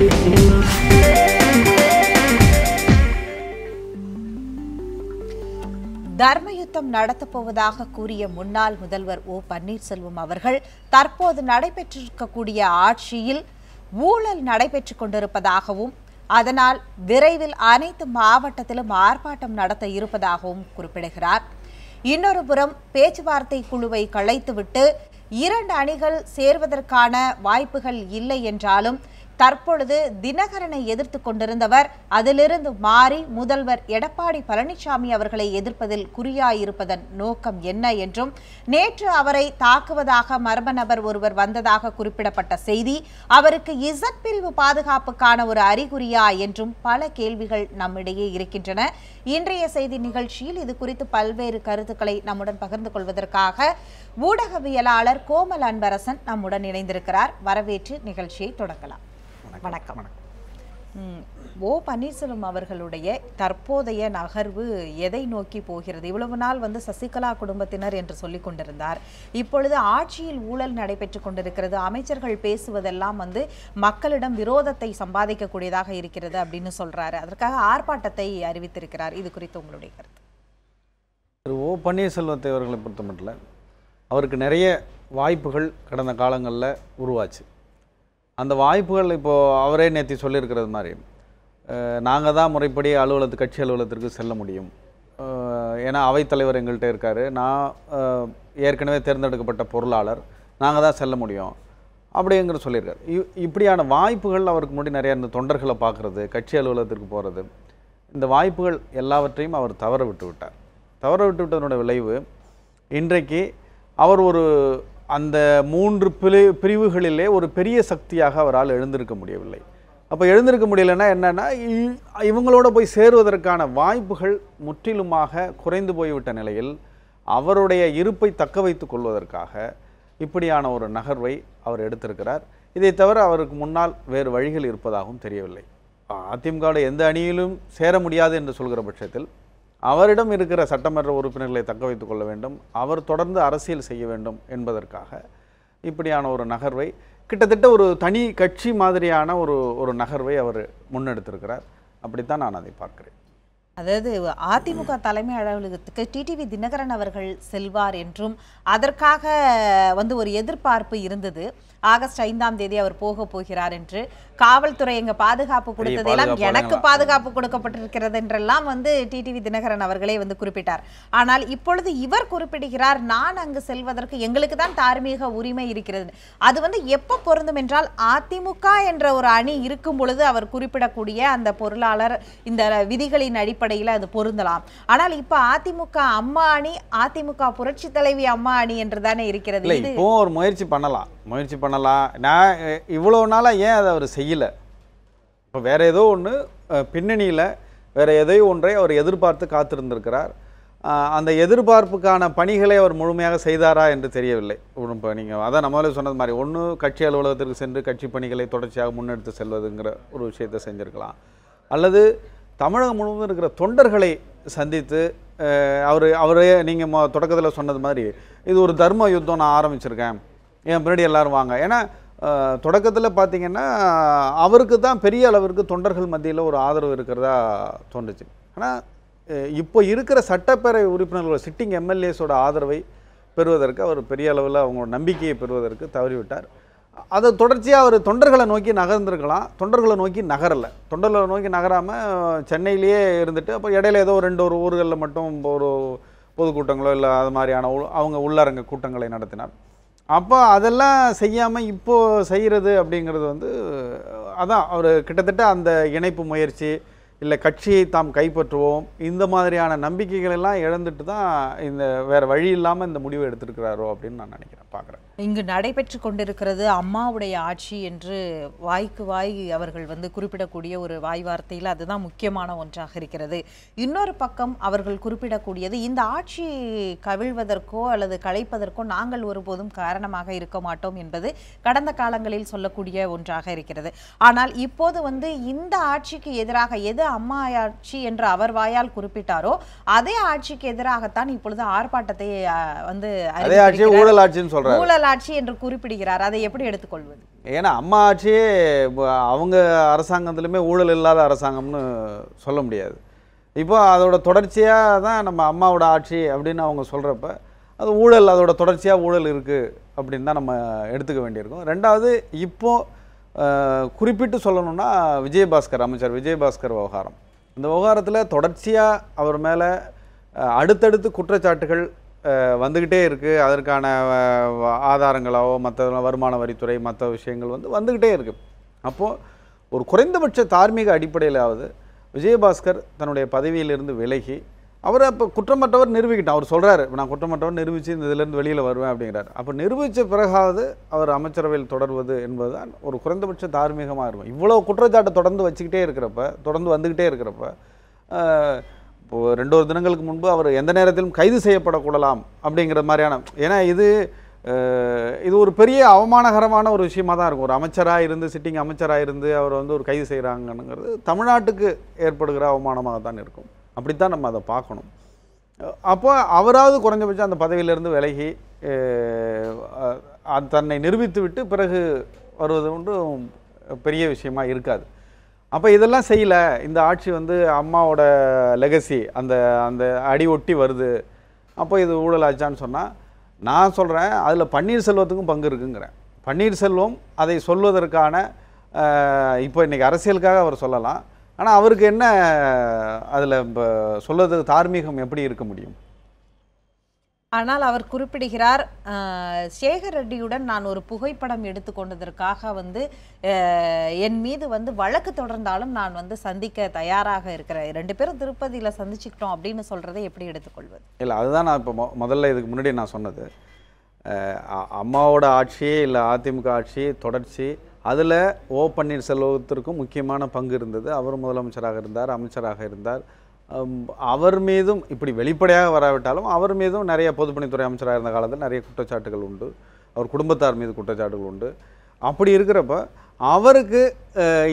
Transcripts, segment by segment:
தர்மயுத்தம் நடத்தப்போவதாக கூறிய முன்னாள் முதல்வர் ஓ பன்னீர்செல்வம் அவர்கள் தற்போது நடைபெற்றிருக்கக்கூடிய ஆட்சியில் ஊழல் நடைபெற்றுக் கொண்டிருப்பதாகவும் அதனால் விரைவில் அனைத்து மாவட்டத்திலும் ஆர்ப்பாட்டம் நடத்த இருப்பதாகவும் குறிப்பிடுகிறார். இன்னொரு புறம் பேச்சுவார்த்தை குழுவை கலைத்துவிட்டு இரண்டு அணிகள் சேர்வதற்கான வாய்ப்புகள் இல்லை என்றாலும் தற்பொழுது தினகரனை எதிர்த்து கொண்டிருந்தவர். அதிலிருந்து மாறி முதல்வர் எடப்பாடி பழனிசாமி அவர்களை எதிர்ப்பதில் குறியாயிருப்பதன் நோக்கம் என்ன என்றும் நேற்று அவரை தாக்குவதாக மர்ம நபர் ஒருவர் வந்ததாக குறிப்பிடப்பட்ட செய்தி அவருக்கு இசட் பிரிவு பாதுகாப்புக்கான ஒரு அறிகுறியா என்றும் பல கேள்விகள் நம்மிடையே இருக்கின்றன. இன்றைய செய்தி நிகழ்ச்சியில் இது குறித்து பல்வேறு கருத்துக்களை நம்முடன் பகிர்ந்து கொள்வதற்காக ஊடகவியலாளர் கோமல் அன்பரசன் நம்முடன் இணைந்திருக்கிறார். வரவேற்று நிகழ்ச்சியை தொடங்கலாம். வணக்கம். ஓ பன்னீர்செல்வம் அவர்களுடைய தற்போதைய நகர்வு எதை நோக்கி போகிறது? இவ்வளவு நாள் வந்து சசிகலா குடும்பத்தினர் என்று சொல்லிக் கொண்டிருந்தார். இப்பொழுது ஆட்சியில் ஊழல் நடைபெற்றுக் கொண்டிருக்கிறது. அமைச்சர்கள் பேசுவதெல்லாம் வந்து மக்களிடம் விரோதத்தை சம்பாதிக்கக்கூடியதாக இருக்கிறது அப்படின்னு சொல்றாரு. அதற்காக ஆர்ப்பாட்டத்தை அறிவித்திருக்கிறார். இது குறித்து உங்களுடைய கருத்து. திரு ஓ பன்னீர்செல்வத்தை அவர்களை பொறுத்த மட்டும் அவருக்கு நிறைய வாய்ப்புகள் கடந்த காலங்களில் உருவாச்சு. அந்த வாய்ப்புகள் இப்போது அவரே நேற்று சொல்லியிருக்கிறது மாதிரி நாங்கள் தான் முறைப்படி அலுவலகத்து கட்சி அலுவலகத்திற்கு செல்ல முடியும். ஏன்னா அவைத்தலைவர் எங்கள்கிட்ட இருக்கார். நான் ஏற்கனவே தேர்ந்தெடுக்கப்பட்ட பொருளாளர். நாங்கள் தான் செல்ல முடியும். அப்படிங்கிற சொல்லியிருக்காரு. இப்படியான வாய்ப்புகள் அவருக்கு முன்னாடி நிறைய இந்த தொண்டர்களை பார்க்குறது கட்சி அலுவலகத்திற்கு போகிறது இந்த வாய்ப்புகள் எல்லாவற்றையும் அவர் தவற விட்டு விட்டார் தவற விட்டு விட்டதனுடைய விளைவு இன்றைக்கு அவர் ஒரு அந்த மூன்று பிரி பிரிவுகளிலே ஒரு பெரிய சக்தியாக அவரால் எழுந்திருக்க முடியவில்லை. அப்போ எழுந்திருக்க முடியலன்னா என்னென்னா இ- இவங்களோட போய் சேருவதற்கான வாய்ப்புகள் முற்றிலுமாக குறைந்து போய்விட்ட நிலையில் அவருடைய இருப்பை தக்க வைத்து கொள்வதற்காக இப்படியான ஒரு நகர்வை அவர் எடுத்திருக்கிறார். இதை தவிர அவருக்கு முன்னால் வேறு வழிகள் இருப்பதாகவும் தெரியவில்லை. அதிமுகவுடைய எந்த அணியிலும் சேர முடியாது என்று சொல்கிற பட்சத்தில் அவரிடம் இருக்கிற சட்டமன்ற உறுப்பினர்களை தக்க வைத்துக் கொள்ள வேண்டும். அவர் தொடர்ந்து அரசியல் செய்ய வேண்டும் என்பதற்காக இப்படியான ஒரு நகர்வை கிட்டத்தட்ட ஒரு தனி கட்சி மாதிரியான ஒரு ஒரு நகர்வை அவர் முன்னெடுத்திருக்கிறார். அப்படித்தான் நான் அதை பார்க்கிறேன். அதாவது அதிமுக தலைமை அலுவலகத்துக்கு டிடிவி தினகரன் அவர்கள் செல்வார் என்றும் அதற்காக வந்து ஒரு எதிர்பார்ப்பு இருந்தது. ஆகஸ்ட் ஐந்தாம் தேதி அவர் போக போகிறார் என்று காவல்துறை எங்க பாதுகாப்பு கொடுத்ததெல்லாம் எனக்கு. பாதுகாப்பு கொடுக்கப்பட்டிருக்கிறது என்றெல்லாம் வந்து டிடிவி தினகரன் அவர்களே வந்து குறிப்பிட்டார். ஆனால் இப்பொழுது இவர் குறிப்பிடுகிறார் நான் அங்கு செல்வதற்கு எங்களுக்கு தான் தார்மீக உரிமை இருக்கிறது. அது வந்து எப்போ பொருந்தும் என்றால் அதிமுக என்ற ஒரு அணி இருக்கும் பொழுது அவர் குறிப்பிடக்கூடிய அந்த பொருளாளர் இந்த விதிகளின் அடிப்படையில் அது பொருந்தலாம். ஆனால் இப்ப அதிமுக அம்மா அணி அதிமுக புரட்சி தலைவி அம்மா அணி என்று தானே இருக்கிறது. ஒரு முயற்சி பண்ணலாம். முயற்சி பண்ணலாம். நான் இவ்வளோ நாளாக ஏன் அதை அவர் செய்யலை? இப்போ வேற ஏதோ ஒன்று பின்னணியில் வேறு எதையோ ஒன்றை அவர் எதிர்பார்த்து காத்திருந்திருக்கிறார். அந்த எதிர்பார்ப்புக்கான பணிகளை அவர் முழுமையாக செய்தாரா என்று தெரியவில்லை. இப்போ நீங்கள் அதான் நம்மளே சொன்னது மாதிரி ஒன்று கட்சி அலுவலகத்திற்கு சென்று கட்சி பணிகளை தொடர்ச்சியாக முன்னெடுத்து செல்வதுங்கிற ஒரு விஷயத்தை செஞ்சுருக்கலாம். அல்லது தமிழகம் முழுவதும் இருக்கிற தொண்டர்களை சந்தித்து அவர் அவரே நீங்கள் மொ தொடக்கத்தில் சொன்னது மாதிரி இது ஒரு தர்ம யுத்தம் நான் ஆரம்பிச்சிருக்கேன். என் பின்னாடி எல்லோரும் வாங்க. ஏன்னா தொடக்கத்தில் பார்த்தீங்கன்னா அவருக்கு தான் பெரிய அளவிற்கு தொண்டர்கள் மத்தியில் ஒரு ஆதரவு இருக்கிறதா தோன்றுச்சு. ஆனால் இப்போ இருக்கிற சட்டப்பேரவை உறுப்பினர்களோட சிட்டிங் எம்எல்ஏஸோட ஆதரவை பெறுவதற்கு அவர் பெரிய அளவில் அவங்களோட நம்பிக்கையை பெறுவதற்கு தவறிவிட்டார். அதை தொடர்ச்சியாக அவர் தொண்டர்களை நோக்கி நகர்ந்திருக்கலாம். தொண்டர்களை நோக்கி நகரலை. தொண்டர்களை நோக்கி நகராமல் சென்னையிலேயே இருந்துட்டு அப்போ இடையில ஏதோ ரெண்டு ஒரு ஊர்களில் மட்டும் ஒரு பொதுக்கூட்டங்களோ இல்லை அது மாதிரியான அவங்க உள்ளரங்க கூட்டங்களை நடத்தினார். அப்போ அதெல்லாம் செய்யாமல் இப்போது செய்கிறது அப்படிங்கிறது வந்து அதான் அவர் கிட்டத்தட்ட அந்த இணைப்பு முயற்சி இல்லை கட்சியை தாம் கைப்பற்றுவோம் இந்த மாதிரியான நம்பிக்கைகள் எல்லாம் இழந்துட்டு தான் இந்த வேறு வழி இல்லாமல் இந்த முடிவை எடுத்திருக்கிறாரோ அப்படின்னு நான் நினைக்கிறேன். பார்க்குறேன். இங்கு நடைபெற்று கொண்டிருக்கிறது அம்மாவுடைய ஆட்சி என்று வாய்க்கு வாய் அவர்கள் வந்து குறிப்பிடக்கூடிய ஒரு வாய் வார்த்தையில் அதுதான் முக்கியமான ஒன்றாக இருக்கிறது. இன்னொரு பக்கம் அவர்கள் குறிப்பிடக்கூடியது இந்த ஆட்சி கவிழ்வதற்கோ அல்லது கலைப்பதற்கோ நாங்கள் ஒருபோதும் காரணமாக இருக்க மாட்டோம் என்பது கடந்த காலங்களில் சொல்லக்கூடிய ஒன்றாக இருக்கிறது. ஆனால் இப்போது வந்து இந்த ஆட்சிக்கு எதிராக எது அம்மா ஆட்சி என்று அவர் வாயால் குறிப்பிட்டாரோ அதே ஆட்சிக்கு எதிராகத்தான் இப்பொழுது ஆர்ப்பாட்டத்தை வந்து அதே அறிவித்திருக்கிறார். ஊழல் ஆட்சின்னு சொல்றாரு. ஊழல் ஆட்சி என்று குறிப்பிடுகிறார். அதை எப்படி எடுத்துக்கொள்வது? ஏன்னா அம்மா ஆட்சியே அவங்க அரசாங்கத்திலுமே ஊழல் இல்லாத அரசாங்கம்னு சொல்ல முடியாது. இப்போ அதோட தொடர்ச்சியாக தான் நம்ம அம்மாவோட ஆட்சி அப்படின்னு அவங்க சொல்கிறப்ப அது ஊழல் அதோட தொடர்ச்சியாக ஊழல் இருக்குது அப்படின்னு தான் நம்ம எடுத்துக்க வேண்டியிருக்கும். ரெண்டாவது இப்போ அஹ், குறிப்பிட்டு சொல்லணும்னா விஜயபாஸ்கர் அமைச்சர் விஜயபாஸ்கர் விவகாரம். இந்த விவகாரத்தில் தொடர்ச்சியாக அவர் மேலே அடுத்தடுத்து குற்றச்சாட்டுகள் வந்துக்கிட்டே இருக்குது அதற்கான அஹ், ஆதாரங்களோ மற்ற வருமான வரித்துறை மற்ற விஷயங்கள் வந்து வந்துக்கிட்டே இருக்குது அப்போது ஒரு குறைந்தபட்ச தார்மீக அடிப்படையிலாவது விஜயபாஸ்கர் தன்னுடைய பதவியிலிருந்து விலகி அவர் அப்போ குற்றமற்றவர் நிரூபிக்கிட்டார் அவர் சொல்கிறாரு நான் குற்றமற்றவர் நிரூபித்து இந்த இதுலேருந்து வெளியில் வருவேன் அப்படிங்கிறார். அப்போ நிரூபித்த பிறகாவது அவர் அமைச்சரவையில் தொடர்வது என்பதுதான் ஒரு குறைந்தபட்ச தார்மீகமாக இருக்கும். இவ்வளோ குற்றச்சாட்டை தொடர்ந்து வச்சுக்கிட்டே இருக்கிறப்ப தொடர்ந்து வந்துக்கிட்டே இருக்கிறப்ப ரெண்டு ஒரு தினங்களுக்கு முன்பு அவர் எந்த நேரத்திலும் கைது செய்யப்படக்கூடலாம் அப்படிங்கிற மாதிரியான ஏன்னா இது இது ஒரு பெரிய அவமானகரமான ஒரு விஷயமா தான் இருக்கும். ஒரு அமைச்சராக இருந்து சிட்டிங் அமைச்சராக இருந்து அவர் வந்து ஒரு கைது செய்கிறாங்கங்கிறது தமிழ்நாட்டுக்கு ஏற்படுகிற அவமானமாக தான் இருக்கும். அப்படித்தான் நம்ம அதை பார்க்கணும். அப்போ அவராவது குறைஞ்சபட்சம் அந்த பதவியிலிருந்து விலகி தன்னை நிரூபித்து விட்டு பிறகு வருவது ஒன்றும் பெரிய விஷயமா இருக்காது. அப்போ இதெல்லாம் செய்யலை. இந்த ஆட்சி வந்து அம்மாவோட லெகசி அந்த அந்த அடி ஒட்டி வருது. அப்போ இது ஊழல் ஆச்சான்னு சொன்னால் நான் சொல்கிறேன் அதில் பன்னீர்செல்வத்துக்கும் பங்கு இருக்குங்கிறேன். பன்னீர்செல்வம் அதை சொல்வதற்கான இப்போ இன்றைக்கி அரசியலுக்காக அவர் சொல்லலாம். ஆனால் அவருக்கு என்ன அதில் இப்போ சொல்வதுக்கு தார்மீகம் எப்படி இருக்க முடியும்? ஆனால் அவர் குறிப்பிடுகிறார் சேகர் ரெட்டியுடன் நான் ஒரு புகைப்படம் எடுத்துக்கொண்டதற்காக வந்து என் மீது வந்து வழக்கு தொடர்ந்தாலும் நான் வந்து சந்திக்க தயாராக இருக்கிறேன். ரெண்டு பேரும் திருப்பதியில் சந்திச்சுக்கிட்டோம் அப்படின்னு சொல்கிறதை எப்படி எடுத்துக்கொள்வது இல்லை அதுதான் நான் இப்போ மொ- முதல்ல இதுக்கு முன்னாடி நான் சொன்னது. அம்மாவோட ஆட்சி இல்லை அதிமுக ஆட்சி தொடர்ச்சி அதில் ஓ பன்னீர்செல்வத்திற்கும் முக்கியமான பங்கு இருந்தது. அவர் முதலமைச்சராக இருந்தார் அமைச்சராக இருந்தார். அவர் மீதும் இப்படி வெளிப்படையாக வராவிட்டாலும் அவர் மீதும் நிறைய பொதுப்பணித்துறை அமைச்சராக இருந்த காலத்தில் நிறைய குற்றச்சாட்டுகள் உண்டு. அவர் குடும்பத்தார் மீது குற்றச்சாட்டுகள் உண்டு. அப்படி இருக்கிறப்ப அவருக்கு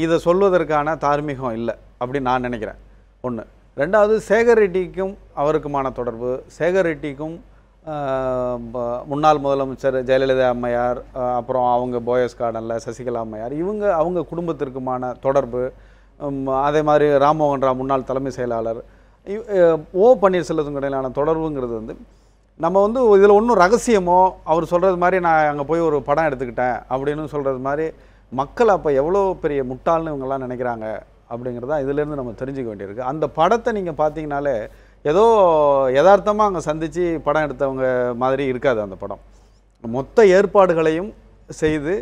இதை சொல்வதற்கான தார்மீகம் இல்லை அப்படின்னு நான் நினைக்கிறேன். ஒன்று ரெண்டாவது சேகர் ரெட்டிக்கும் அவருக்குமான தொடர்பு. சேகர் ரெட்டிக்கும் முன்னாள் முதலமைச்சர் ஜெயலலிதா அம்மையார் அப்புறம் அவங்க போயஸ் கார்டனில் சசிகலா அம்மையார் இவங்க அவங்க குடும்பத்திற்குமான தொடர்பு அதே மாதிரி ராம்மோகன் ராவ் முன்னாள் தலைமை செயலாளர். ஓ பன்னீர்செல்வத்துக்கு இடையிலான தொடர்புங்கிறது வந்து நம்ம வந்து இதில் ஒன்றும் ரகசியமோ அவர் சொல்கிறது மாதிரி நான் அங்கே போய் ஒரு படம் எடுத்துக்கிட்டேன் அப்படின்னு சொல்கிறது மாதிரி மக்கள் அப்போ எவ்வளோ பெரிய முட்டாள்னு இவங்கெல்லாம் நினைக்கிறாங்க அப்படிங்கிறத இதிலேருந்து நம்ம தெரிஞ்சுக்க வேண்டியிருக்கு. அந்த படத்தை நீங்கள் பார்த்தீங்கனாலே ஏதோ யதார்த்தமாக அங்கே சந்தித்து படம் எடுத்தவங்க மாதிரி இருக்காது அந்த படம். மொத்த ஏற்பாடுகளையும் செய்து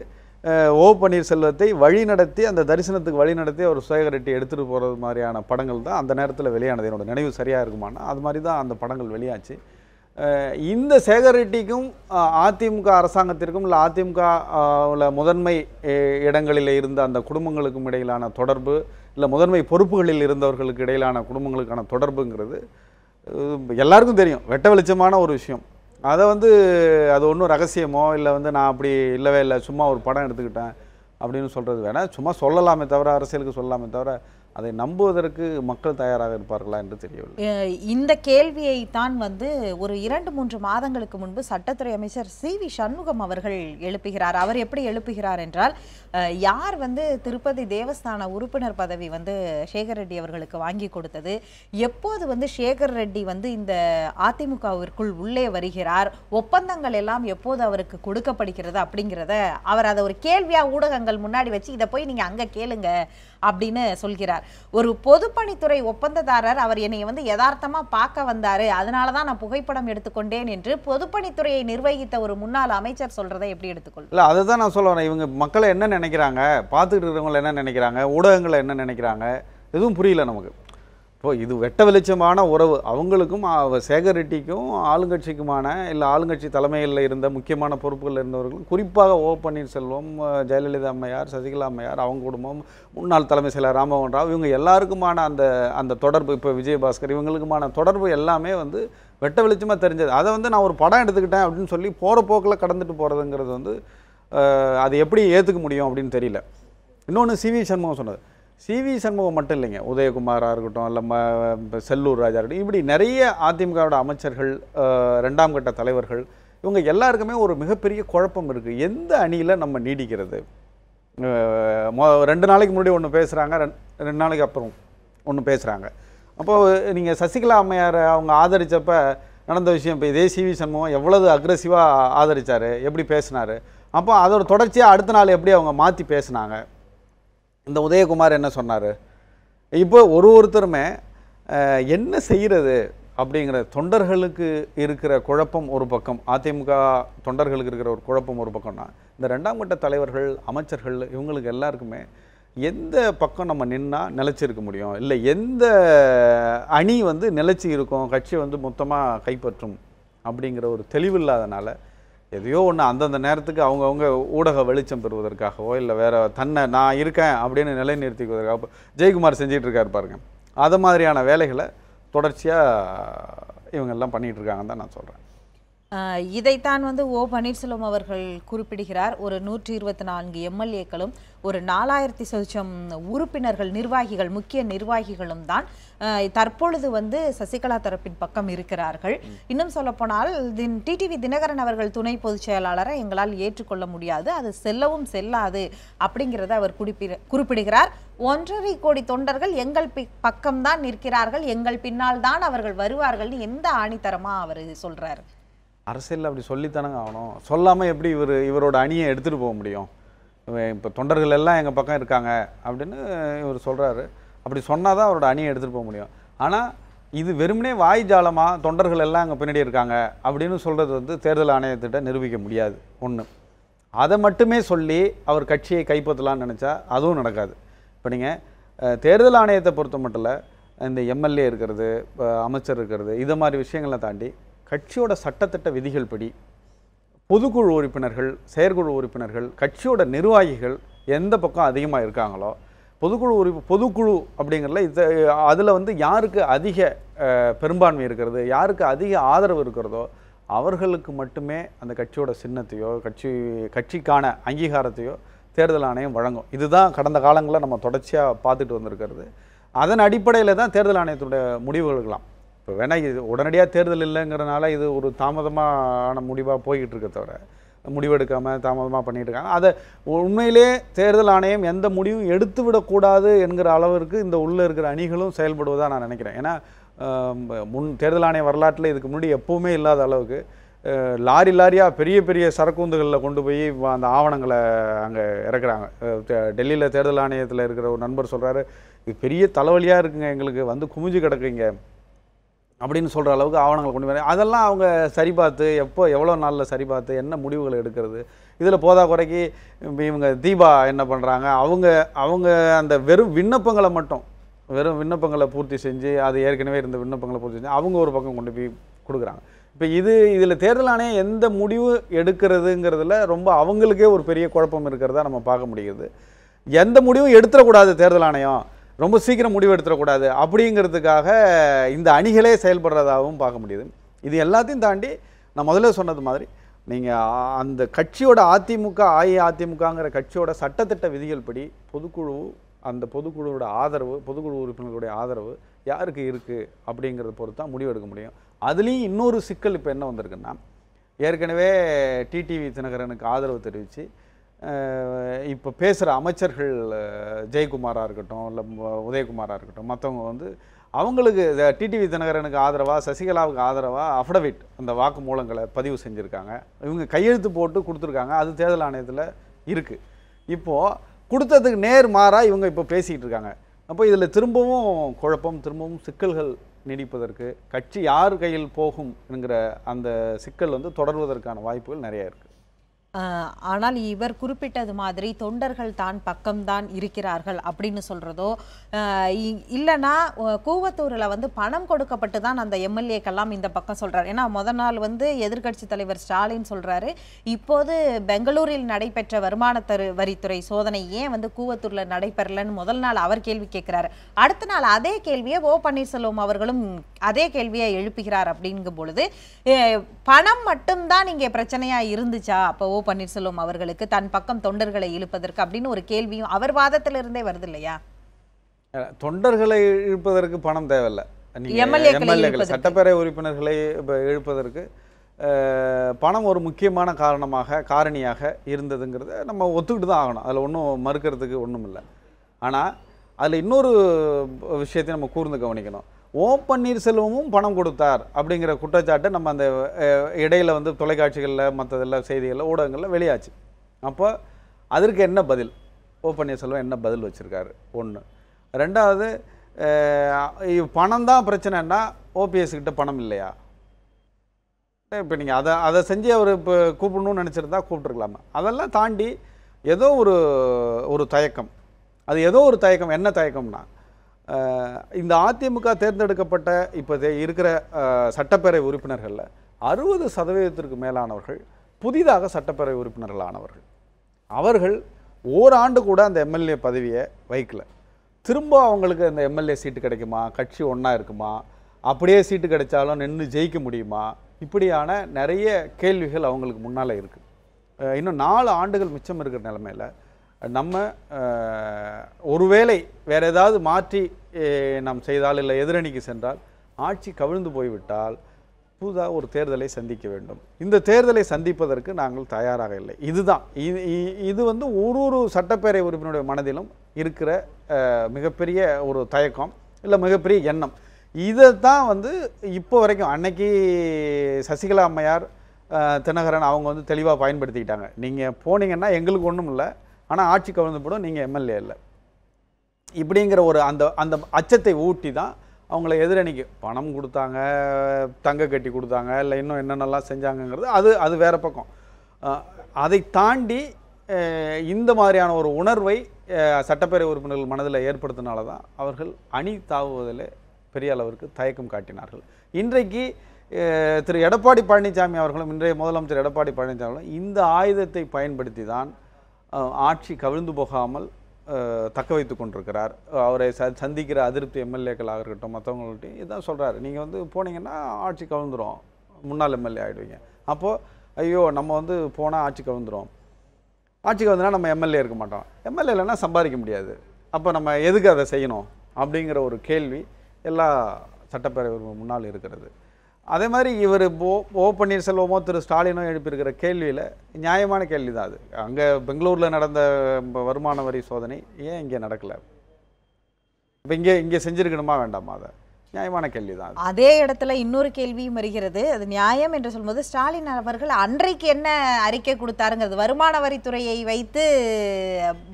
ஓ பன்னீர்செல்வத்தை வழி நடத்தி அந்த தரிசனத்துக்கு வழி நடத்தி அவர் சுயகர் ரெட்டி எடுத்துகிட்டு போகிறது மாதிரியான படங்கள் தான் அந்த நேரத்தில் வெளியானது. என்னோட நினைவு சரியாக இருக்குமானா அது மாதிரி தான் அந்த படங்கள் வெளியாச்சு. இந்த சேகர் ரெட்டிக்கும் அதிமுக அரசாங்கத்திற்கும் இல்லை அதிமுக உள்ள முதன்மை இடங்களில் இருந்த அந்த குடும்பங்களுக்கும் இடையிலான தொடர்பு இல்லை முதன்மை பொறுப்புகளில் இருந்தவர்களுக்கு இடையிலான குடும்பங்களுக்கான தொடர்புங்கிறது எல்லாருக்கும் தெரியும். வெட்ட வெளிச்சமான ஒரு விஷயம். அதை வந்து அது ஒன்றும் ரகசியமோ இல்லை வந்து நான் அப்படி இல்லவே இல்லை சும்மா ஒரு படம் எடுத்துக்கிட்டேன் அப்படின்னு சொல்கிறது வேணாம். சும்மா சொல்லலாமே தவிர அரசியலுக்கு சொல்லலாமே தவிர அதை நம்புவதற்கு மக்கள் தயாராக இருப்பார்களா என்று தெரியவில்லை. இந்த கேள்வியை தான் வந்து ஒரு இரண்டு மூன்று மாதங்களுக்கு முன்பு சட்டத்துறை அமைச்சர் சி வி சண்முகம் அவர்கள் எழுப்புகிறார். அவர் எப்படி எழுப்புகிறார் என்றால் யார் வந்து திருப்பதி தேவஸ்தான உறுப்பினர் பதவி வந்து சேகர் ரெட்டி அவர்களுக்கு வாங்கி கொடுத்தது? எப்போது வந்து சேகர் ரெட்டி வந்து இந்த அதிமுகவிற்குள் உள்ளே வருகிறார்? ஒப்பந்தங்கள் எல்லாம் எப்போது அவருக்கு கொடுக்கப்படுகிறது அப்படிங்கிறத அவர் அதை ஒரு கேள்வியாக ஊடகங்கள் முன்னாடி வச்சு இதை போய் நீங்கள் அங்கே கேளுங்க அப்படின்னு சொல்கிறார். ஒரு பொதுப்பணித்துறை ஒப்பந்ததாரர் அவர் என்னை வந்து யதார்த்தமா பார்க்க வந்தார். அதனால தான் நான் புகைப்படம் எடுத்துக்கொண்டேன் என்று பொதுப்பணித்துறையை நிர்வகித்த ஒரு முன்னாள் அமைச்சர் சொல்றதை எப்படி எடுத்துக்கொள் இல்லை அதை தான் நான் சொல்ல வரேன். இவங்க மக்களை என்ன நினைக்கிறாங்க? பார்த்துக்கிட்டு இருக்கிறவங்களை என்ன நினைக்கிறாங்க? ஊடகங்களை என்ன நினைக்கிறாங்க? எதுவும் புரியல நமக்கு. இப்போ இது வெட்ட வெளிச்சமான உறவு. அவங்களுக்கும் சேகர் ரெட்டிக்கும் ஆளுங்கட்சிக்குமான இல்லை ஆளுங்கட்சி தலைமையில் இருந்த முக்கியமான பொறுப்புகளில் இருந்தவர்களும் குறிப்பாக ஓ பன்னீர்செல்வம் ஜெயலலிதா அம்மையார் சசிகலா அம்மையார் அவங்க குடும்பம் முன்னாள் தலைமை செயலர் ராமமோகன் ராவ் இவங்க எல்லாருக்குமான அந்த அந்த தொடர்பு இப்போ விஜயபாஸ்கர் இவங்களுக்குமான தொடர்பு எல்லாமே வந்து வெட்ட வெளிச்சமாக தெரிஞ்சது. அதை வந்து நான் ஒரு படம் எடுத்துக்கிட்டேன் அப்படின்னு சொல்லி போகிற போக்கில் கடந்துட்டு போகிறதுங்கிறது வந்து அது எப்படி ஏற்றுக்க முடியும் அப்படின்னு தெரியல. இன்னொன்று சிவி சண்முகம் சொன்னது. சிவி சண்முகம் மட்டும் இல்லைங்க. உதயகுமாராக இருக்கட்டும் இல்லை ம செல்லூர் ராஜா இருக்கட்டும் இப்படி நிறைய அதிமுகவோட அமைச்சர்கள் ரெண்டாம் கட்ட தலைவர்கள் இவங்க எல்லாருக்குமே ஒரு மிகப்பெரிய குழப்பம் இருக்குது எந்த அணியில் நம்ம நீடிக்கிறது? மொ- ரெண்டு நாளைக்கு முன்னாடி ஒன்று பேசுகிறாங்க ரெண்டு நாளைக்கு அப்புறம் ஒன்று பேசுகிறாங்க அப்போது நீங்கள் சசிகலா அம்மையாரை அவங்க ஆதரித்தப்ப நடந்த விஷயம் இப்போ இதே சிவி சண்முகம் எவ்வளவு அக்ரெசிவாக ஆதரித்தார் எப்படி பேசினார்? அப்போ அதோட தொடர்ச்சியாக அடுத்த நாள் எப்படி அவங்க மாற்றி பேசுனாங்க? இந்த உதயகுமார் என்ன சொன்னார்? இப்போ ஒரு ஒருத்தருமே என்ன செய்கிறது அப்படிங்கிற தொண்டர்களுக்கு இருக்கிற குழப்பம் ஒரு பக்கம் அதிமுக தொண்டர்களுக்கு இருக்கிற ஒரு குழப்பம் ஒரு பக்கம்னா இந்த ரெண்டாம் கட்ட தலைவர்கள் அமைச்சர்கள் இவங்களுக்கு எல்லாருக்குமே எந்த பக்கம் நம்ம நின்னால் நிலைச்சிருக்க முடியும்? இல்லை எந்த அணி வந்து நிலைச்சி இருக்கும் கட்சி வந்து மொத்தமாக கைப்பற்றும் அப்படிங்கிற ஒரு தெளிவில்லாதனால எதையோ ஒன்று அந்தந்த நேரத்துக்கு அவங்கவுங்க ஊடக வெளிச்சம் பெறுவதற்காகவோ இல்லை வேறு தன்னை நான் இருக்கேன் அப்படின்னு நிலைநிறுத்திக்குவதற்காக இப்ப ஜெயக்குமார் செஞ்சிட்டு இருக்காரு பாருங்க. அது மாதிரியான வேலைகளை தொடர்ச்சியாக இவங்க எல்லாம் இருக்காங்கன்னு தான் நான் சொல்கிறேன் இதைத்தான் வந்து ஓ பன்னீர்செல்வம் அவர்கள் குறிப்பிடுகிறார். ஒரு நூற்றி இருபத்தி நான்கு எம்எல்ஏக்களும் ஒரு நாலாயிரத்தி சொச்சம் உறுப்பினர்கள் நிர்வாகிகள் முக்கிய நிர்வாகிகளும் தான் தற்பொழுது வந்து சசிகலா தரப்பின் பக்கம் இருக்கிறார்கள். இன்னும் சொல்லப்போனால் தின் டிடிவி தினகரன் அவர்கள் துணை பொதுச் செயலாளரை எங்களால் ஏற்றுக்கொள்ள முடியாது. அது செல்லவும் செல்லாது அப்படிங்கிறத அவர் குறிப்பிட குறிப்பிடுகிறார். ஒன்றரை கோடி தொண்டர்கள் எங்கள் பக்கம்தான் நிற்கிறார்கள். எங்கள் பின்னால் தான் அவர்கள் வருவார்கள்னு எந்த ஆணித்தரமா அவர் சொல்றாரு? அரசியலில் அப்படி சொல்லித்தானங்க ஆகணும். சொல்லாமல் எப்படி இவர் இவரோட அணியை எடுத்துகிட்டு போக முடியும்? இப்போ தொண்டர்கள் எல்லாம் எங்கள் பக்கம் இருக்காங்க அப்படின்னு இவர் சொல்கிறாரு அப்படி சொன்னால் தான் அவரோட அணியை எடுத்துகிட்டு போக முடியும். ஆனால் இது வெறுமனே வாய் ஜாலமாக தொண்டர்கள் எல்லாம் அங்கே பின்னாடி இருக்காங்க அப்படின்னு சொல்கிறது வந்து தேர்தல் ஆணையத்திட்ட நிரூபிக்க முடியாது. ஒன்று அதை மட்டுமே சொல்லி அவர் கட்சியை கைப்பற்றலான்னு நினச்சா அதுவும் நடக்காது. இப்போ நீங்கள் தேர்தல் ஆணையத்தை பொறுத்த மட்டும் இந்த எம்எல்ஏ இருக்கிறது அமைச்சர் இருக்கிறது இதை மாதிரி விஷயங்களை தாண்டி கட்சியோட சட்டத்திட்ட விதிகள் படி பொதுக்குழு உறுப்பினர்கள் செயற்குழு உறுப்பினர்கள் கட்சியோட நிர்வாகிகள் எந்த பக்கம் அதிகமாக இருக்காங்களோ பொதுக்குழு உறுப்பு பொதுக்குழு அப்படிங்கிறதுல இது அதில் வந்து யாருக்கு அதிக பெரும்பான்மை இருக்கிறது யாருக்கு அதிக ஆதரவு இருக்கிறதோ அவர்களுக்கு மட்டுமே அந்த கட்சியோட சின்னத்தையோ கட்சி கட்சிக்கான அங்கீகாரத்தையோ தேர்தல் ஆணையம் வழங்கும். இதுதான் கடந்த காலங்களில் நம்ம தொடர்ச்சியாக பார்த்துட்டு வந்திருக்கிறது. அதன் அடிப்படையில் தான் தேர்தல் ஆணையத்துடைய முடிவுகள் இருக்கலாம் இப்போ வேணா இது உடனடியாக தேர்தல் இல்லைங்கிறனால இது ஒரு தாமதமான முடிவாக போய்கிட்டு இருக்க தவிர முடிவெடுக்காமல் தாமதமாக பண்ணிகிட்டு இருக்காங்க அதை உண்மையிலே தேர்தல் ஆணையம் எந்த முடிவும் எடுத்து விடக்கூடாது என்கிற அளவிற்கு இந்த உள்ளே இருக்கிற அணிகளும் செயல்படுவதாக நான் நினைக்கிறேன். ஏன்னா முன் தேர்தல் ஆணைய வரலாற்றில் இதுக்கு முன்னாடி எப்பவுமே இல்லாத அளவுக்கு லாரி லாரியாக பெரிய பெரிய சரக்குந்துகளில் கொண்டு போய் அந்த ஆவணங்களை அங்கே இறக்குறாங்க. டெல்லியில் தேர்தல் ஆணையத்தில் இருக்கிற ஒரு நண்பர் சொல்கிறாரு இது பெரிய தலைவலியாக இருக்குங்க எங்களுக்கு வந்து குமிஞ்சு கிடக்குங்க அப்படின்னு சொல்கிற அளவுக்கு ஆவணங்களை கொண்டு வர அதெல்லாம் அவங்க சரி பார்த்து எப்போ எவ்வளோ நாளில் சரி பார்த்து என்ன முடிவுகளை எடுக்கிறது? இதில் போதா குறைக்கு இவங்க தீபா என்ன பண்ணுறாங்க அவங்க அவங்க அந்த வெறும் விண்ணப்பங்களை மட்டும் வெறும் விண்ணப்பங்களை பூர்த்தி செஞ்சு அது ஏற்கனவே இருந்த விண்ணப்பங்களை பூர்த்தி செஞ்சு அவங்க ஒரு பக்கம் கொண்டு போய் கொடுக்குறாங்க. இப்போ இது இதில் தேர்தல் ஆணையம் எந்த முடிவு எடுக்கிறதுங்கிறதுல ரொம்ப அவங்களுக்கே ஒரு பெரிய குழப்பம் இருக்கிறதா நம்ம பார்க்க முடியுது. எந்த முடிவும் எடுத்துடக்கூடாது தேர்தல் ஆணையம். ரொம்ப சீக்கிரம் முடிவு எடுத்துடக்கூடாது அப்படிங்கிறதுக்காக இந்த அணிகளே செயல்படுறதாகவும் பார்க்க முடியுது. இது எல்லாத்தையும் தாண்டி நான் முதல்ல சொன்னது மாதிரி நீங்கள் அந்த கட்சியோட அதிமுக அஇஅதிமுகங்கிற கட்சியோட சட்டத்திட்ட விதிகள் படி பொதுக்குழு அந்த பொதுக்குழுவோட ஆதரவு பொதுக்குழு உறுப்பினர்களுடைய ஆதரவு யாருக்கு இருக்குது அப்படிங்கிறத பொறுத்து தான் முடிவு எடுக்க முடியும். அதுலேயும் இன்னொரு சிக்கல் இப்போ என்ன வந்திருக்குன்னா ஏற்கனவே டிடிவி தினகரனுக்கு ஆதரவு தெரிவித்து இப்போ பேசுகிற அமைச்சர்கள் ஜெயக்குமாராக இருக்கட்டும் இல்லை உதயகுமாராக இருக்கட்டும் மற்றவங்க வந்து அவங்களுக்கு டிடிவி தினகரனுக்கு ஆதரவாக சசிகலாவுக்கு ஆதரவாக அஃபிடவிட் அந்த வாக்குமூலங்களை பதிவு செஞ்சுருக்காங்க. இவங்க கையெழுத்து போட்டு கொடுத்துருக்காங்க. அது தேர்தல் ஆணையத்தில் இருக்குது இப்போது கொடுத்ததுக்கு நேர் மாறாக இவங்க இப்போ பேசிகிட்டு இருக்காங்க. அப்போ இதில் திரும்பவும் குழப்பம் திரும்பவும் சிக்கல்கள் நீடிப்பதற்கு கட்சி யார் கையில் போகும் என்கிற அந்த சிக்கல் வந்து தொடர்வதற்கான வாய்ப்புகள் நிறைய இருக்குது ஆனால் இவர் குறிப்பிட்டது மாதிரி தொண்டர்கள் தான் பக்கம்தான் இருக்கிறார்கள் அப்படின்னு சொல்கிறதோ இல்லைனா இ- இல்லைன்னா வந்து பணம் கொடுக்கப்பட்டு தான் அந்த எம்எல்ஏக்கெல்லாம் இந்த பக்கம் சொல்கிறார் ஏன்னா முத நாள் வந்து எதிர்க்கட்சி தலைவர் ஸ்டாலின் சொல்கிறாரு இப்போது பெங்களூரில் நடைபெற்ற வருமான தரு வரித்துறை சோதனை ஏன் வந்து கூவத்தூரில் நடைபெறலன்னு முதல் நாள் அவர் கேள்வி கேட்குறாரு. அடுத்த நாள் அதே கேள்வியை ஓ பன்னீர்செல்வம் அவர்களும் அதே கேள்வியை எழுப்புகிறார் அப்படிங்கும் பொழுது பணம் மட்டும்தான் இங்கே பிரச்சனையாக இருந்துச்சா? அப்போ ஓ பன்னீர்செல்வம் அவர்களுக்கு தன் பக்கம் தொண்டர்களை இழுப்பதற்கு அப்படின்னு ஒரு கேள்வியும் அவர் வாதத்திலிருந்தே வருது இல்லையா தொண்டர்களை இழுப்பதற்கு பணம் தேவையில்ல. நீங்க MLA க்களை MLA க்களை, இழுப்பதற்கு. சட்டப்பேரவை உறுப்பினர்களை இழுப்பதற்கு பணம் ஒரு முக்கியமான காரணமாக காரணியாக இருந்ததுங்கிறத நம்ம ஒத்துக்கிட்டு தான் ஆகணும். அதில் ஒன்றும் மறுக்கிறதுக்கு ஒன்றும் இல்லை ஆனால் அதில் இன்னொரு விஷயத்தை நம்ம கூர்ந்து கவனிக்கணும். ஓ பன்னீர்செல்வமும் பணம் கொடுத்தார் அப்படிங்கிற குற்றச்சாட்டை நம்ம அந்த இடையில் இடையில வந்து தொலைக்காட்சிகளில் மற்றதெல்லாம் செய்திகளில் ஊடகங்களில் வெளியாச்சு. அப்போ அதற்கு என்ன பதில்? ஓ பன்னீர்செல்வம் என்ன பதில் வச்சுருக்காரு? ஒன்று ரெண்டாவது பணம் தான் பிரச்சனைன்னா ஓபிஎஸ்கிட்ட பணம் இல்லையா? இப்போ நீங்கள் அதை அதை செஞ்சு அவர் இப்போ கூப்பிடணும்னு நினச்சிருந்தா கூப்பிட்ருக்கலாமா அதெல்லாம் தாண்டி ஏதோ ஒரு ஒரு தயக்கம். அது ஏதோ ஒரு தயக்கம். என்ன தயக்கம்னா இந்த அதிமுக தேர்ந்தெடுக்கப்பட்ட இப்போ இருக்கிற சட்டப்பேரவை உறுப்பினர்களில் அறுபது சதவீதத்திற்கு மேலானவர்கள் புதிதாக சட்டப்பேரவை உறுப்பினர்கள் ஆனவர்கள். அவர்கள் ஓராண்டு கூட அந்த எம்எல்ஏ பதவியை வைக்கல. திரும்ப அவங்களுக்கு அந்த எம்எல்ஏ சீட்டு கிடைக்குமா? கட்சி ஒன்றா இருக்குமா? அப்படியே சீட்டு கிடைச்சாலும் நின்று ஜெயிக்க முடியுமா? இப்படியான நிறைய கேள்விகள் அவங்களுக்கு முன்னால் இருக்குது இன்னும் நாலு ஆண்டுகள் மிச்சம் இருக்கிற நிலமையில நம்ம ஒருவேளை வேறு ஏதாவது மாற்றி நாம் செய்தால் இல்லை எதிரணிக்கு சென்றால் ஆட்சி கவிழ்ந்து போய்விட்டால் புதுதாக ஒரு தேர்தலை சந்திக்க வேண்டும். இந்த தேர்தலை சந்திப்பதற்கு நாங்கள் தயாராக இல்லை. இதுதான். இது இது வந்து ஒரு ஒரு சட்டப்பேரவை உறுப்பினருடைய மனதிலும் இருக்கிற மிகப்பெரிய ஒரு தயக்கம் இல்லை மிகப்பெரிய எண்ணம். இதை தான் வந்து இப்போ வரைக்கும் அன்னைக்கு சசிகலா அம்மையார் தினகரன் அவங்க வந்து தெளிவாக பயன்படுத்திக்கிட்டாங்க. நீங்கள் போனீங்கன்னா எங்களுக்கு ஒன்றும் இல்லை. ஆனால் ஆட்சி கவிழ்ந்து நீங்கள் எம்எல்ஏ இல்லை. இப்படிங்கிற ஒரு அந்த அந்த அச்சத்தை ஊட்டி தான் அவங்கள எதிரணிக்கு பணம் கொடுத்தாங்க தங்க கட்டி கொடுத்தாங்க இல்லை இன்னும் என்னென்னலாம் செஞ்சாங்கங்கிறது அது அது வேறு பக்கம். அதை தாண்டி இந்த மாதிரியான ஒரு உணர்வை சட்டப்பேரவை உறுப்பினர்கள் மனதில் ஏற்படுத்தினால தான் அவர்கள் அணி தாவுவதில் பெரிய அளவிற்கு தயக்கம் காட்டினார்கள். இன்றைக்கு திரு எடப்பாடி பழனிசாமி அவர்களும் இன்றைய முதலமைச்சர் எடப்பாடி பழனிசாமி அவர்களும் இந்த ஆயுதத்தை பயன்படுத்தி தான் ஆட்சி கவிழ்ந்து போகாமல் தக்க வைத்து கொண்டிருக்கிறார். அவரை ச சந்திக்கிற அதிருப்தி எம்எல்ஏக்களாக இருக்கட்டும் மற்றவங்கள்ட்டையும் இதான் சொல்கிறாரு நீங்கள் வந்து போனீங்கன்னா ஆட்சி கவிழ்ந்துடும் முன்னாள் எம்எல்ஏ ஆகிடுவீங்க அப்போது ஐயோ நம்ம வந்து போனால் ஆட்சி கவிழ்ந்துடும் ஆட்சிக்கு வந்தனா நம்ம எம்எல்ஏ இருக்க மாட்டோம். எம்எல்ஏ இல்லைன்னா சம்பாதிக்க முடியாது. அப்போ நம்ம எதுக்கு அதை செய்யணும்? அப்படிங்கிற ஒரு கேள்வி எல்லா சட்டப்பேரவை முன்னால் இருக்கிறது. அதே மாதிரி இவர் ஓ ஓ பன்னீர்செல்வமோ திரு ஸ்டாலினோ எழுப்பியிருக்கிற கேள்வியில் நியாயமான கேள்வி தான் அது. அங்கே பெங்களூரில் நடந்த வருமான வரி சோதனை ஏன் இங்கே நடக்கலை? இப்போ இங்கே இங்கே செஞ்சுருக்கணுமா வேண்டாமா அதை? நியாயமான கேள்வி தான் அது இடத்துல இன்னொரு கேள்வியும் வருகிறது. அது நியாயம் என்று சொல்லும்போது ஸ்டாலின் அவர்கள் அன்றைக்கு என்ன அறிக்கை கொடுத்தாருங்கிறது. வருமான வரித்துறையை வைத்து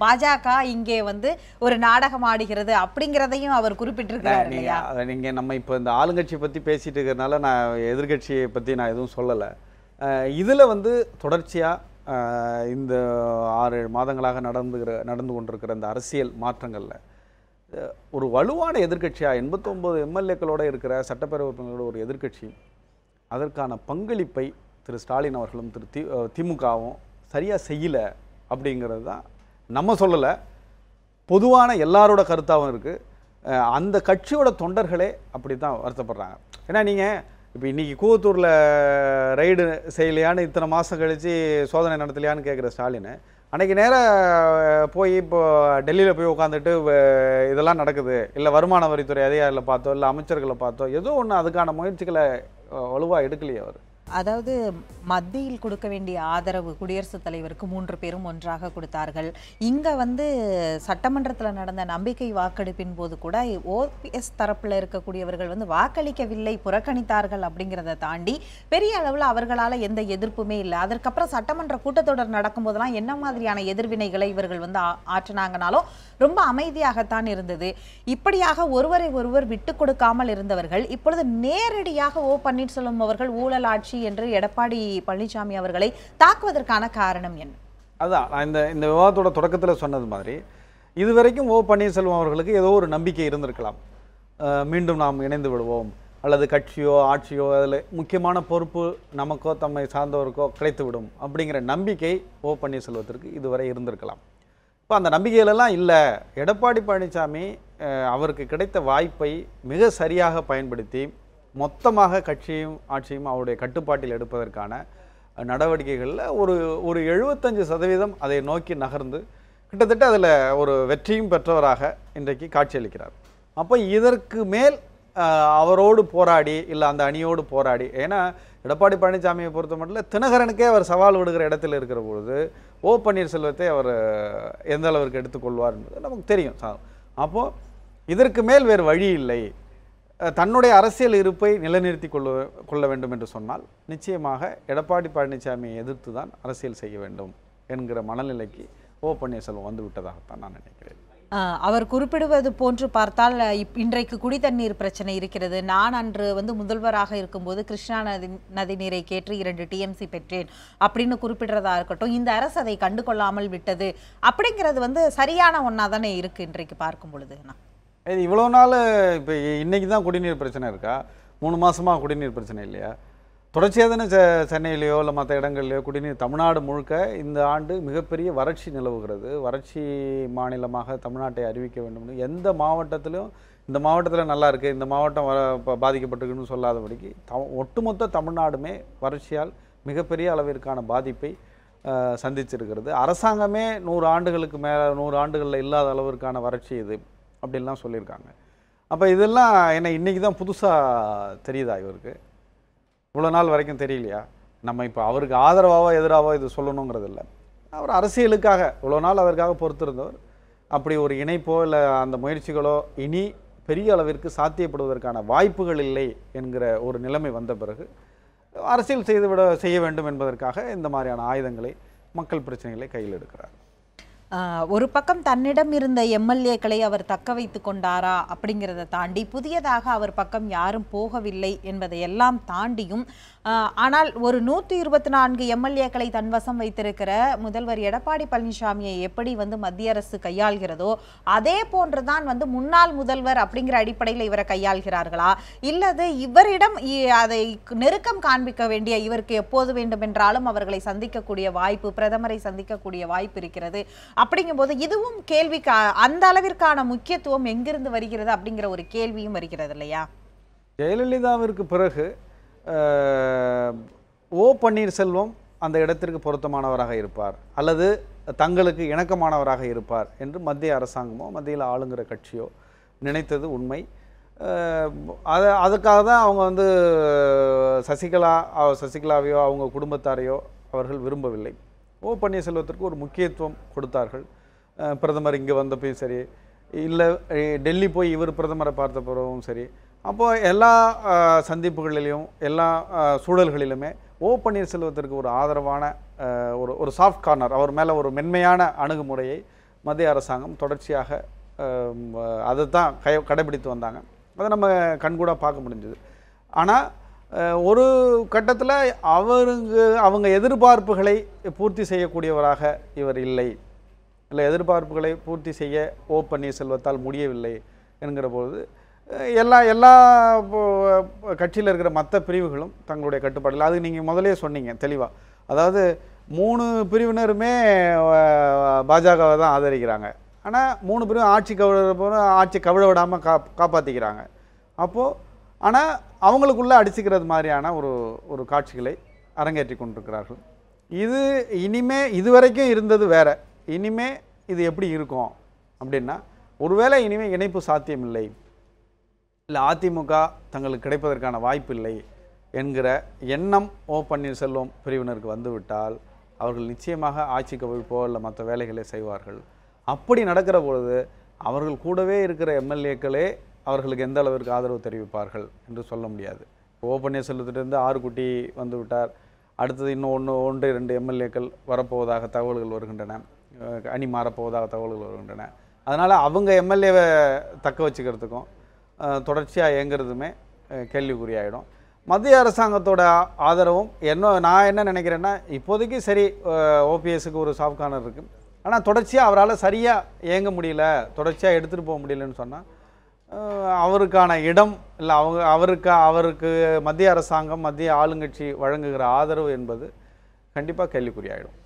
பாஜக இங்கே வந்து ஒரு நாடகம் ஆடுகிறது அப்படிங்கிறதையும் அவர் குறிப்பிட்டிருக்கிறார் இல்லையா? நீங்கள் நம்ம இப்போ இந்த ஆளுங்கட்சி பற்றி பேசிட்டு இருக்கிறதுனால நான் எதிர்க்கட்சியை பற்றி நான் எதுவும் சொல்லலை. இதில் வந்து தொடர்ச்சியாக இந்த ஆறு ஏழு மாதங்களாக நடந்துகிற நடந்து கொண்டிருக்கிற இந்த அரசியல் மாற்றங்களில் ஒரு வலுவான எதிர்க்கட்சியாக எண்பத்தொம்போது எம்எல்ஏக்களோட இருக்கிற சட்டப்பேரவை உறுப்பினர்களோட ஒரு எதிர்க்கட்சி. அதற்கான பங்களிப்பை திரு ஸ்டாலின் அவர்களும் திரு தி திமுகவும் சரியாக செய்யலை அப்படிங்கிறது தான் நம்ம சொல்லலை. பொதுவான எல்லாரோட கருத்தாகவும் இருக்குது அந்த கட்சியோட தொண்டர்களே அப்படி தான் வருத்தப்படுறாங்க. ஏன்னா நீங்கள் இப்போ இன்றைக்கி கூவத்தூரில் ரைடு செய்யலையான்னு இத்தனை மாதம் கழித்து சோதனை நடத்தலையான்னு கேட்குற ஸ்டாலின் அன்றைக்கி நேராக போய் இப்போ டெல்லியில் போய் உட்காந்துட்டு இதெல்லாம் நடக்குது. இல்லை வருமான வரித்துறை அதிகாரிகளை பார்த்தோ இல்லை அமைச்சர்களை பார்த்தோ ஏதோ ஒன்று அதுக்கான முயற்சிகளை வலுவாக எடுக்கலையே அவர். அதாவது மத்தியில் கொடுக்க வேண்டிய ஆதரவு குடியரசுத் தலைவருக்கு மூன்று பேரும் ஒன்றாக கொடுத்தார்கள். இங்கே வந்து சட்டமன்றத்தில் நடந்த நம்பிக்கை வாக்கெடுப்பின் போது கூட ஓபிஎஸ் தரப்பில் இருக்கக்கூடியவர்கள் வந்து வாக்களிக்கவில்லை புறக்கணித்தார்கள் அப்படிங்கிறத தாண்டி பெரிய அளவில் அவர்களால் எந்த எதிர்ப்புமே இல்லை. அதற்கப்புறம் சட்டமன்ற கூட்டத்தொடர் நடக்கும்போதெல்லாம் என்ன மாதிரியான எதிர்வினைகளை இவர்கள் வந்து ஆ- ஆற்றினாங்கனாலும் ரொம்ப அமைதியாகத்தான் இருந்தது. இப்படியாக ஒருவரை ஒருவர் விட்டு கொடுக்காமல் இருந்தவர்கள் இப்பொழுது நேரடியாக ஓ பன்னீர்செல்வம் அவர்கள் ஊழல் ஆட்சி என்று எடப்பாடி பழனிசாமி அவர்களை தாக்குவதற்கான காரணம் என்ன? அதான் நான் இந்த இந்த விவாதத்தோட தொடக்கத்தில் சொன்னது மாதிரி இதுவரைக்கும் ஓ பன்னீர்செல்வம் அவர்களுக்கு ஏதோ ஒரு நம்பிக்கை இருந்திருக்கலாம். மீண்டும் நாம் இணைந்து விடுவோம். அல்லது கட்சியோ ஆட்சியோ அதில் முக்கியமான பொறுப்பு நமக்கோ தம்மை சார்ந்தவருக்கோ கிடைத்துவிடும் அப்படிங்கிற நம்பிக்கை ஓ பன்னீர்செல்வத்திற்கு இதுவரை இருந்திருக்கலாம். இப்போ அந்த நம்பிக்கையிலலாம் இல்லை. எடப்பாடி பழனிசாமி அவருக்கு கிடைத்த வாய்ப்பை மிக சரியாக பயன்படுத்தி மொத்தமாக கட்சியும் ஆட்சியும் அவருடைய கட்டுப்பாட்டில் எடுப்பதற்கான நடவடிக்கைகளில் ஒரு ஒரு எழுபத்தஞ்சு சதவீதம் அதை நோக்கி நகர்ந்து கிட்டத்தட்ட அதில் ஒரு வெற்றியும் பெற்றவராக இன்றைக்கு காட்சியளிக்கிறார். அப்போ இதற்கு மேல் அவரோடு போராடி இல்லை அந்த அணியோடு போராடி ஏன்னா எடப்பாடி பழனிசாமியை பொறுத்த மட்டும் தினகரனுக்கே அவர் சவால் விடுகிற இடத்துல இருக்கிற பொழுது ஓ பன்னீர்செல்வத்தை அவர் எந்த அளவிற்கு எடுத்துக்கொள்வார் என்பது நமக்கு தெரியும். அப்போது இதற்கு மேல் வேறு வழி இல்லை. தன்னுடைய அரசியல் இருப்பை நிலைநிறுத்தி கொள்ள கொள்ள வேண்டும் என்று சொன்னால் நிச்சயமாக எடப்பாடி பழனிசாமியை எதிர்த்து தான் அரசியல் செய்ய வேண்டும் என்கிற மனநிலைக்கு ஓ பன்னீர்செல்வம் வந்து விட்டதாகத்தான் நான் நினைக்கிறேன். அவர் குறிப்பிடுவது போன்று பார்த்தால் இப்- இன்றைக்கு குடிதண்ணீர் பிரச்சனை இருக்கிறது. நான் அன்று வந்து முதல்வராக இருக்கும்போது கிருஷ்ணா நதி நதிநீரை கேட்டு இரண்டு டிஎம்சி பெற்றேன் அப்படின்னு குறிப்பிடுறதா இருக்கட்டும் இந்த அரசு அதை கண்டு கொள்ளாமல் விட்டது அப்படிங்கிறது வந்து சரியான ஒன்றா தானே இருக்குது இன்றைக்கு பார்க்கும் பொழுது இது இவ்வளோ நாள் இப்போ இன்றைக்கி தான் குடிநீர் பிரச்சனை இருக்கா? மூணு மாதமாக குடிநீர் பிரச்சனை இல்லையா? தொடர்ச்சியாக தானே செ இல்லை மற்ற இடங்கள்லையோ குடிநீர் தமிழ்நாடு முழுக்க இந்த ஆண்டு மிகப்பெரிய வறட்சி நிலவுகிறது. வறட்சி மாநிலமாக தமிழ்நாட்டை அறிவிக்க வேண்டும் எந்த மாவட்டத்திலும் இந்த மாவட்டத்தில் நல்லா இருக்குது இந்த மாவட்டம் வ பாதிக்கப்பட்டிருக்குன்னு சொல்லாதபடிக்கு த ஒட்டுமொத்த தமிழ்நாடுமே வறட்சியால் மிகப்பெரிய அளவிற்கான பாதிப்பை சந்திச்சிருக்கிறது. அரசாங்கமே நூறு ஆண்டுகளுக்கு மேலே நூறு ஆண்டுகளில் இல்லாத அளவிற்கான வறட்சி இது. அப்படின்லாம் சொல்லியிருக்காங்க. அப்போ இதெல்லாம் என்ன இன்றைக்கி தான் புதுசாக தெரியுதா இவருக்கு? இவ்வளோ நாள் வரைக்கும் தெரியலையா? நம்ம இப்போ அவருக்கு ஆதரவாகவோ எதிராகவோ இது சொல்லணுங்கிறது இல்லை. அவர் அரசியலுக்காக இவ்வளோ நாள் அதற்காக பொறுத்திருந்தவர். அப்படி ஒரு இணைப்போ இல்லை அந்த முயற்சிகளோ இனி பெரிய அளவிற்கு சாத்தியப்படுவதற்கான வாய்ப்புகள் இல்லை என்கிற ஒரு நிலைமை வந்த பிறகு அரசியல் செய்துவிட செய்ய வேண்டும் என்பதற்காக இந்த மாதிரியான ஆயுதங்களை மக்கள் பிரச்சனைகளை கையில் எடுக்கிறார். ஒரு பக்கம் தன்னிடம் இருந்த எம்எல்ஏக்களை அவர் தக்க வைத்து கொண்டாரா அப்படிங்கிறத தாண்டி புதியதாக அவர் பக்கம் யாரும் போகவில்லை என்பதை எல்லாம் தாண்டியும் ஆனால் ஒரு நூற்றி இருபத்தி நான்கு எம்எல்ஏக்களை தன்வசம் வைத்திருக்கிற முதல்வர் எடப்பாடி பழனிசாமியை எப்படி வந்து மத்திய அரசு கையாள்கிறதோ அதே போன்றுதான் வந்து முன்னாள் முதல்வர் அப்படிங்கிற அடிப்படையில் இவரை கையாள்கிறார்களா? இல்லது இவரிடம் இ- அதை நெருக்கம் காண்பிக்க வேண்டிய இவருக்கு எப்போது வேண்டுமென்றாலும் அவர்களை சந்திக்கக்கூடிய வாய்ப்பு பிரதமரை சந்திக்கக்கூடிய வாய்ப்பு இருக்கிறது. அப்படிங்கும்போது இதுவும் கேள்விக்கு அந்த அளவிற்கான முக்கியத்துவம் எங்கிருந்து வருகிறது அப்படிங்கிற ஒரு கேள்வியும் வருகிறது இல்லையா? ஜெயலலிதாவிற்கு பிறகு ஓ பன்னீர்செல்வம் அந்த இடத்திற்கு பொருத்தமானவராக இருப்பார். அல்லது தங்களுக்கு இணக்கமானவராக இருப்பார் என்று மத்திய அரசாங்கமோ மத்தியில் ஆளுங்கிற கட்சியோ நினைத்தது உண்மை. அதை அது அதுக்காக தான் அவங்க வந்து சசிகலா சசிகலாவையோ அவங்க குடும்பத்தாரையோ அவர்கள் விரும்பவில்லை. ஓ பன்னீர்செல்வத்திற்கு ஒரு முக்கியத்துவம் கொடுத்தார்கள். பிரதமர் இங்கே வந்தப்பையும் சரி. இல்லை டெல்லி போய் இவர் பிரதமரை பார்த்த பிறகும் சரி. அப்போ எல்லா சந்திப்புகளிலையும் எல்லா சூழல்களிலுமே ஓ பன்னீர்செல்வத்திற்கு ஒரு ஆதரவான ஒரு ஒரு சாஃப்ட் கார்னர் அவர் மேலே ஒரு மென்மையான அணுகுமுறையை மத்திய அரசாங்கம் தொடர்ச்சியாக அதை தான் கை கடைபிடித்து வந்தாங்க. அதை நம்ம கண்கூட பார்க்க முடிஞ்சது. ஆனால் ஒரு கட்டத்தில் அவருங்க அவங்க எதிர்பார்ப்புகளை பூர்த்தி செய்யக்கூடியவராக இவர் இல்லை. இல்லை எதிர்பார்ப்புகளை பூர்த்தி செய்ய ஓ பன்னீர்செல்வத்தால் முடியவில்லை என்கிற பொழுது எல்லா எல்லா கட்சியில் இருக்கிற மற்ற பிரிவுகளும் தங்களுடைய கட்டுப்பாடில் அது நீங்கள் முதலே சொன்னீங்க தெளிவாக அதாவது மூணு பிரிவினருமே பாஜகவை தான் ஆதரிக்கிறாங்க. ஆனால் மூணு பிரிவும் ஆட்சி கவிழ ஆட்சி கவிழ விடாமல் கா காப்பாற்றிக்கிறாங்க அப்போது ஆனால் அவங்களுக்குள்ளே அடிச்சுக்கிறது மாதிரியான ஒரு ஒரு காட்சிகளை அரங்கேற்றி கொண்டிருக்கிறார்கள். இது இனிமே இதுவரைக்கும் இருந்தது வேறு. இனிமே இது எப்படி இருக்கும் அப்படின்னா ஒருவேளை இனிமேல் இணைப்பு சாத்தியமில்லை. இல்லை அதிமுக தங்களுக்கு கிடைப்பதற்கான வாய்ப்பு இல்லை என்கிற எண்ணம் ஓ பன்னீர்செல்வம் பிரிவினருக்கு வந்துவிட்டால் அவர்கள் நிச்சயமாக ஆட்சி கவிழ்ப்போ இல்லை மற்ற வேலைகளை செய்வார்கள். அப்படி நடக்கிற பொழுது அவர்கள் கூடவே இருக்கிற எம்எல்ஏக்களே அவர்களுக்கு எந்த அளவிற்கு ஆதரவு தெரிவிப்பார்கள் என்று சொல்ல முடியாது. ஓ பன்னீர்செல்வத்திலிருந்து ஆறு குட்டி வந்து விட்டார். அடுத்தது இன்னும் ஒன்று ஒன்று இரண்டு எம்எல்ஏக்கள் வரப்போவதாக தகவல்கள் வருகின்றன. அணி மாறப்போவதாக தகவல்கள் வருகின்றன. அதனால் அவங்க எம்எல்ஏவை தக்க வச்சுக்கிறதுக்கும் தொடர்ச்சியாக இயங்குறதுமே அஹ் கேள்விக்குறியாயிடும். மத்திய அரசாங்கத்தோட ஆதரவும் என்ன நான் என்ன நினைக்கிறேன்னா இப்போதைக்கு சரி ஓபிஎஸ்க்கு ஒரு சாஃப்ட் கார்னர் இருக்குது ஆனால் தொடர்ச்சியாக அவரால் சரியாக இயங்க முடியல தொடர்ச்சியாக எடுத்துகிட்டு போக முடியலன்னு சொன்னால் அவருக்கான இடம் இல்லை அவங்க அவருக்கு அவருக்கு மத்திய அரசாங்கம் மத்திய ஆளுங்கட்சி வழங்குகிற ஆதரவு என்பது கண்டிப்பாக கேள்விக்குறியாயிடும்.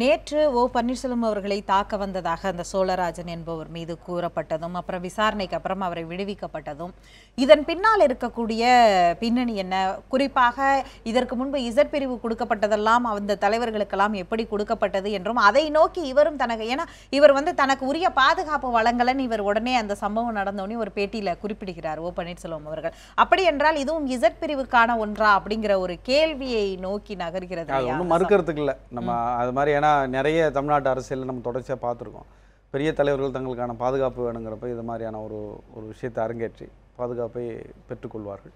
நேற்று ஓ பன்னீர்செல்வம் அவர்களை தாக்க வந்ததாக அந்த சோழராஜன் என்பவர் மீது கூறப்பட்டதும் அப்புறம் விசாரணைக்கு அப்புறம் அவரை விடுவிக்கப்பட்டதும். இதன் பின்னால் இருக்கக்கூடிய பின்னணி என்ன? குறிப்பாக இதற்கு முன்பு இசட் பிரிவு கொடுக்கப்பட்டதெல்லாம் அந்த தலைவர்களுக்கெல்லாம் எப்படி கொடுக்கப்பட்டது என்றும் அதை நோக்கி இவரும் தனக்கு ஏன்னா இவர் வந்து தனக்கு உரிய பாதுகாப்பு வழங்கலன்னு இவர் உடனே அந்த சம்பவம் நடந்தோடனே ஒரு பேட்டியில குறிப்பிடுகிறார் ஓ பன்னீர்செல்வம் அவர்கள். அப்படி என்றால் இதுவும் இசட் பிரிவுக்கான ஒன்றா அப்படிங்கிற ஒரு கேள்வியை நோக்கி நகர்கிறது மறுக்கிறதுக்கு இல்லை. நம்ம அது மாதிரி ஏன்னா நிறைய தமிழ்நாட்டு அரசியலில் நம்ம தொடர்ச்சியாக பார்த்துருக்கோம். பெரிய தலைவர்கள் தங்களுக்கான பாதுகாப்பு வேணுங்கிறப்ப இது மாதிரியான ஒரு ஒரு விஷயத்தை அரங்கேற்றி பாதுகாப்பை பெற்றுக்கொள்வார்கள்.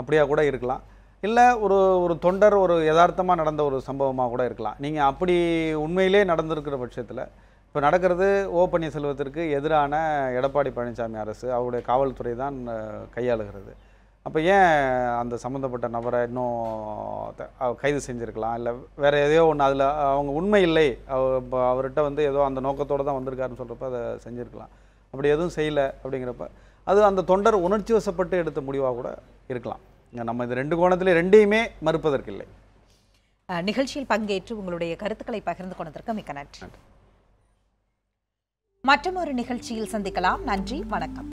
அப்படியா கூட இருக்கலாம். இல்லை ஒரு ஒரு தொண்டர் ஒரு யதார்த்தமாக நடந்த ஒரு சம்பவமாக கூட இருக்கலாம். நீங்கள் அப்படி உண்மையிலே நடந்திருக்கிற பட்சத்தில் இப்போ நடக்கிறது ஓ பன்னீர்செல்வத்திற்கு எதிரான எடப்பாடி பழனிசாமி அரசு அவருடைய காவல்துறை தான் கையாளுகிறது. அப்போ ஏன் அந்த சம்மந்தப்பட்ட நபரை இன்னும் கைது செஞ்சுருக்கலாம்? இல்லை வேறு எதையோ ஒன்று அதில் அவங்க உண்மை இல்லை. இப்ப அவர்கிட்ட வந்து ஏதோ அந்த நோக்கத்தோடு தான் வந்திருக்காருன்னு சொல்கிறப்ப அதை செஞ்சுருக்கலாம். அப்படி எதுவும் செய்யலை அப்படிங்கிறப்ப அது அந்த தொண்டர் உணர்ச்சி வசப்பட்டு எடுத்த முடிவாக கூட இருக்கலாம். நம்ம இது ரெண்டு கோணத்திலே ரெண்டையுமே மறுப்பதற்கில்லை அஹ், நிகழ்ச்சியில் பங்கேற்று உங்களுடைய கருத்துக்களை பகிர்ந்து கொண்டதற்கு மிக்க நன்றி. மற்றொரு நிகழ்ச்சியில் சந்திக்கலாம். நன்றி. வணக்கம்.